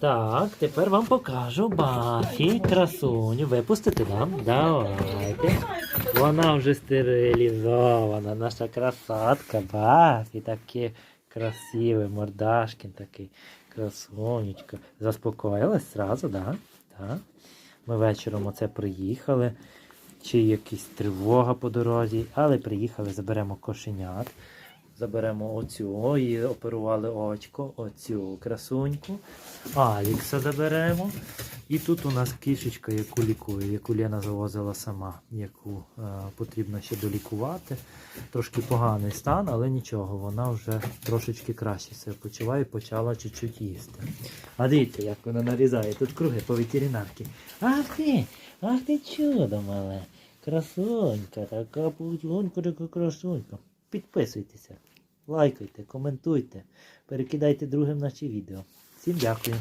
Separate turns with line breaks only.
Так, тепер вам покажу Бафі, красуню. Випустити нам? Давайте. Вона вже стерилізована, наша красотка, Бафі, таке красиве, мордашкін такий, красунечка. Заспокоїлась зразу, да? так? Ми вечором оце приїхали. Чи якась тривога по дорозі, але приїхали, заберемо кошенят. Заберемо оцю, її оперували очко, оцю красуньку. Алікса заберемо. І тут у нас кішечка, яку лікує, яку Лена завозила сама, яку е, потрібно ще долікувати. Трошки поганий стан, але нічого, вона вже трошечки краще себе почуває і почала чуть-чуть їсти. А дивіться, як вона нарізає. Тут круги по ветеринарці. Ах ти! Ах ти чудо мале! Красунька, така путунька, така красунька. Підписуйтеся, лайкайте, коментуйте, перекидайте другим наші відео. Всім дякую.